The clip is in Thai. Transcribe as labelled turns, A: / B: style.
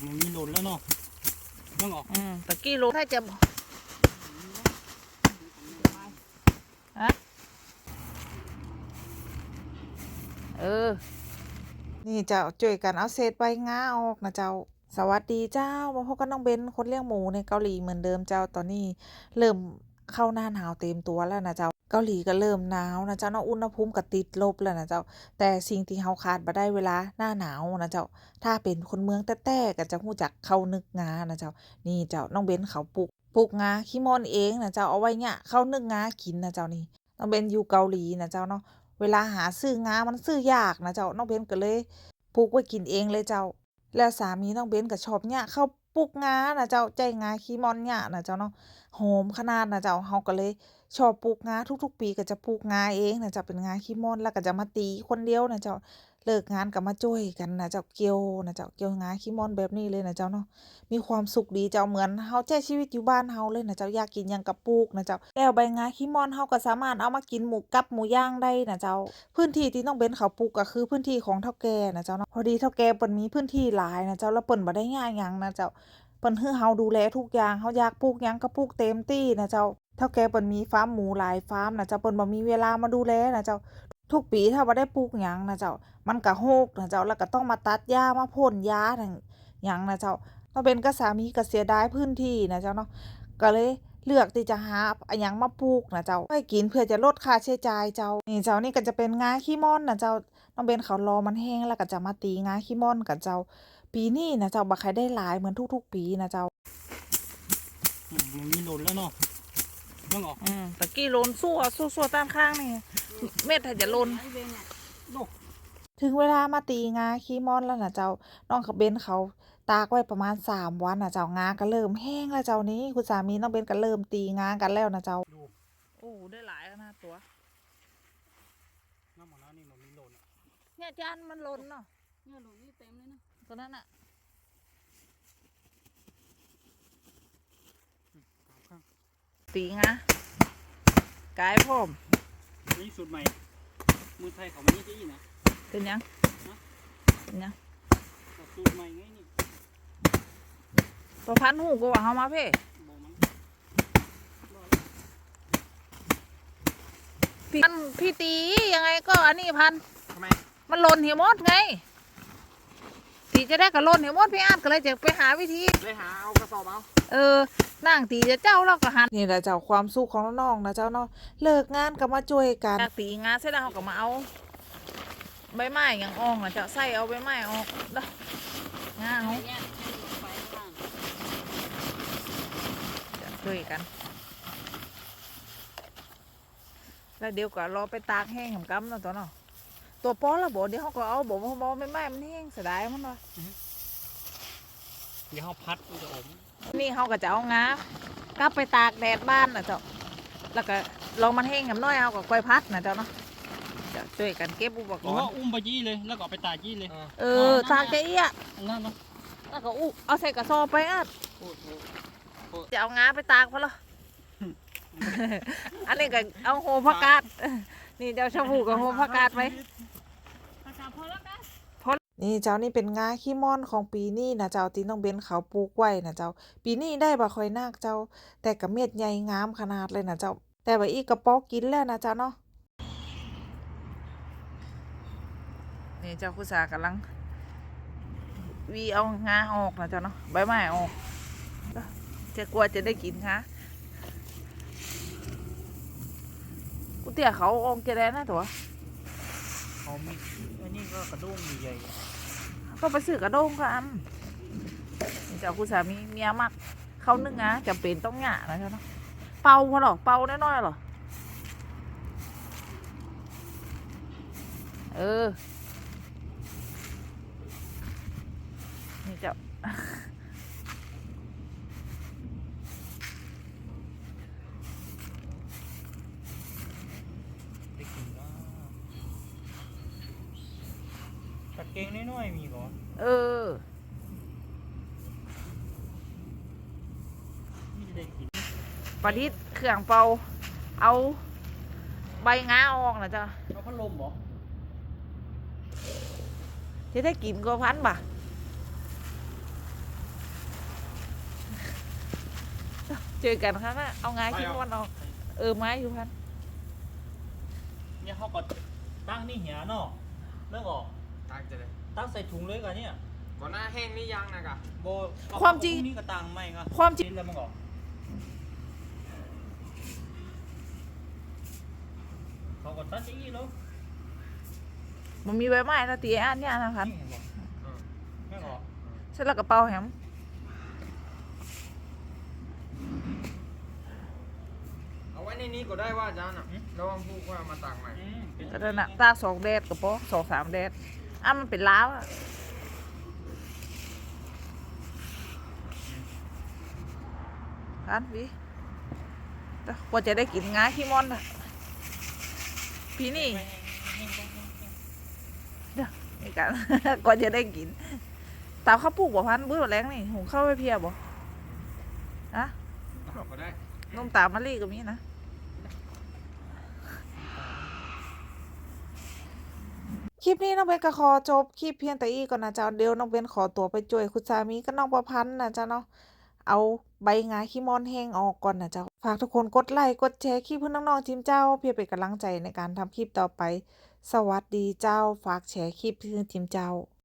A: มันมีหล่นแล้วเนาะเรื่องออก
B: อืมตะกี้รู้ถ้าจะฮะเออ นี่เจ้าช่วยกันเอาเศษใบงาออกนะเจ้า สวัสดีเจ้ามาพบกับน้องเบนคนเลี้ยงหมูในเกาหลีเหมือนเดิมเจ้าตอนนี้เริ่ม เข้าหน้าหนาวเต็มตัวแล้วนะเจ้าเกาหลีก็เริ่มหนาวนะเจ้าเนาะอุณหภูมิก็ติดลบแล้วนะเจ้า แต่สิ่งที่เฮาขาดบ่ได้เวลาหน้าหนาวนะเจ้า ถ้าเป็นคนเมืองแต้ๆก็จะฮู้จักเข้านึกงานะเจ้า นี่เจ้าน้องเบนเขาปลูกปลูกงาขี้มอนเองนะเจ้าเอาไว้เนี่ยเข้านึกงากินนะเจ้านี่น้องเบนอยู่เกาหลีนะเจ้าเนาะเวลาหาซื้องามันซื้อยากนะเจ้าน้องเบนก็เลยปลูกไว้กินเองเลยเจ้า แล้วสามีน้องเบนก็ชอบเนี่ยเข้า ปลูกงานะเจ้าใจงาขี้มอนเนี่ยนะเจ้าเนาะหมขนาดนะเจ้าเฮาก็เลยชอบปลูกงาทุกๆ ปีก็จะปลูกงาเองนะเจ้าเป็นงาขี้มอนแล้วก็จะมาตีคนเดียวนะเจ้าเลิกงานก็มาช่วยกันนะเจ้าเกียวนะเจ้าเกียวงาขี้มอนแบบนี้เลยนะเจ้าเนาะมีความสุขดีเจ้าเหมือนเฮาใช้ชีวิตอยู่บ้านเฮาเลยนะเจ้าอยากกินยังกับปลูกนะเจ้าแล้วใบงาขี้มอนเฮาก็สามารถเอามากินหมูกับหมูย่างได้นะเจ้า พื้นที่ที่น้องเบนเขาปลูกก็คือพื้นที่ของเฒ่าแก่นะเจ้าเนาะพอดีเฒ่าแก่เปิ้นมีพื้นที่หลายนะเจ้าแล้วเปิ้นบ่ได้ง่ายยังนะเจ้าเปิ้นให้เฮาดูแลทุกอย่างเฮาอยากปลูกยังก็ปลูกเต็มที่นะเจ้าเฒ่าแก่เปิ้นมีฟาร์มหมูหลายฟาร์มนะเจ้าเปิ้นบ่มีเวลามาดูแลนะเจ้า ทุกปีถ้าบ่ได้ปลูกหยังนะเจ้า มันก็โฮกนะเจ้าแล้วก็ต้องมาตัดหญ้ามาพ่นยาทั้งหยังนะเจ้าต้องเป็นกับสามีก็เสียดายพื้นที่นะเจ้าเนาะก็เลยเลือกที่จะหาอะหยังมาปลูกนะเจ้าไว้กินเพื่อจะลดค่าใช้จ่ายเจ้านี่เจ้านี่ก็จะเป็นงาขี้ม่อนนะเจ้าต้องเป็นเขารอมันแห้งแล้วก็จะมาตีงาขี้ม่อนกับเจ้า ปีนี้นะเจ้าบ่ใครได้หลายเหมือนทุก ๆ ปีนะเจ้า
A: มมันมีหล่นแล้วเนาะ เรื่องออก
B: อืมตะกี้โลนสู้สู้สู้ตามข้างนี่เม็ดถ้าจะโลนถึงเวลามาตีงาขี้ม่อนแล้วนะเจ้าน้องกับเบนเขาตากไว้ประมาณสามวันนะเจ้างาก็เริ่มแห้งแล้วเจ้านี้คุณสามีน้องเบนก็เริ่มตีงากันแล้วนะเจ้า
A: ดู
B: โอ้ได้หลายขนาดตัว
A: น้ำมันแล้วนี่มันมีหล่นอะ
B: เนี่ยจานมันล้นเนาะ
C: เนี่ยหลูนี่เต็มเลยนะ
B: ตัวนั้นอะ
A: สามข้าง
B: ตีงากายพร้อม
A: นี่สูตรใหม่มือไทยเขาไม่นี่จะอีนะ
B: เป็นยังเป็นยัง
A: แต่สูตรใหม่ไงนี่
B: ตัวพันหูก็ว่าเขามาเพ่
A: บอกมัน
B: พี่พันพี่ตียังไงก็อันนี้พัน
A: ทำไม
B: มันหล่นเหี่ยวมดไง ตีจะได้กับหล่นเหี่ยวมดพี่อาร์ตก็เลยจะไปหาวิธี
A: เลยหาเอากระสอบเอา
B: เออนั่งตีจะเจ้าเราก็หันนี่แหละเจ้าความสุขของน้องๆนะเจ้าเนาะเลิกงานก็มาช่วยกันตีงานเสร็จแล้วเขาก็มาเอาใบไม้อย่างอ่องนะเจ้าใส่เอาใบไม้ออกเด้องาเขา
C: เนี่ยไปข้าง
B: จะช่วยกัน แล้วเดี๋ยวก็รอไปตากแห้งของกำเนาะตัวเนาะ ตัวป้อละบ่เดี๋ยวเขาก็เอาบ่บ่บ่ใบไม้มันแห้งเสียดายมันวะ
A: เดี๋ยวเขาพัดมันจะอม
B: นี่เขาก็จะเอางากลับไปตากแดดบ้านนะเจ้าแล้วก็ลองมันแห้งกับน้อยเอากับกล้วยพัดนะเจ้าเนาะจะช่วยกันเก็บอุปก
A: หรือ
B: ร
A: ว่า
B: ณ์
A: อุ้มไปยี่เลยแล้วก็เอาไปตากยี่เลย
B: เออตากจะเอี้ย
A: อันนั้นเนาะ
B: แล้วก็อุเอาใส่กระสอบไปอะ
A: โอ้โห
B: จะเอางาไปตากพอละ อันนี้ก็เอาโฮผักกาดนี่เจ้าชมพูกับโฮผักกาดไว้
C: นะ
B: นี่เจ้านี่เป็นงาขี้ม่อนของปีนี้นะเจ้าตีน้องเบนเขาปลูกไว้นะเจ้า ปีนี้ได้บ่ค่อยนักเจ้า แต่กระเม็ดใหญ่งามขนาดเลยนะเจ้า แต่ว่าอีกกระป๋อกกินแล้วนะเจ้าเนาะนี่เจ้าคุสากำลังวีเอางาออกนะเจ้าเนาะใบไม้ออกจะกลัวจะได้กินคะ กูเตี้ยเขาออกจะได้นะตัว
A: เขามีอันนี้ก็กระด้งใหญ่
B: ก็ไปซื้อกระด้งกันนี่เจ้าคุณสามีเมียมักเขานึ่งนะจำเป็นต้องหยานะเจ้าเนาะเป่าพอหรอเป่าน้อยๆหรอเออนี่เจ้า
A: ก่งน้อยๆมีก่อน
B: เออ
A: มี
B: ปริษเครื่องเป่า เอาใบง้าออกนะจ๊ะ
A: เอาพัดลมเหรอ
B: จะได้กินก็พันบ่ะเจอกันครับนะเอาไงคิดวันออกเออไม้อยู่พัน
A: เนี่ยเขาก็ตั้งนี่เหียเนาะเลิกออก
D: ตักจะเลย
A: ตั้งใส่ถุงเลยกันเนี่ย
D: ก่อนหน้าแห้งนี่ยังนะกะ
A: โบ
B: ความจริง
A: นี่ก็ตังไม่ก็
B: ความจริง
A: แล้วมันออกเขาก็ตัดอย่างนี้แล้ว
B: มันมีใบไม้นะตีอันเนี้ยนะพัน
A: นี่บอก
D: เออ
A: ไม่ออก
B: เสร็จแล้วกระเป๋าแฮม
D: เอาไว้ในนี้ก็ได้ว่าอาจารย์อะระวังพูกว่ามาตักใหม่
A: อืมเป็น
B: ก็ได้นะตากสองแดดกระเป๋าสองสามแดด อะมันเป็นล้าวอะพันวิแต่กว่าจะได้กินงาขี้มอนอะพี่นี่นี่กันก่อนจะได้กิน ตามข้าวปลูกบ่พันบื้อแรงนี่หุงข้าวไปเพียบ่นะ
D: ตักก็ได้
B: นมตามมะลิก็มีนะ คลิปนี้น้องเบนก็ขอจบคลิปเพียงแต่อีก่อนนะเจ้าเดี๋ยวน้องเบนขอตัวไปจ่วยคุณสามีก็น้องประพันธ์นะเจ้าเนาะเอาใบงาขี้มอนแห้งออกก่อนนะเจ้าฝากทุกคนกดไลค์กดแชร์คลิปเพื่อนน้องๆทิมเจ้า เพื่อเป็นกำลังใจในการทำคลิปต่อไป สวัสดีเจ้า ฝากแชร์คลิปเพื่อนทิมเจ้า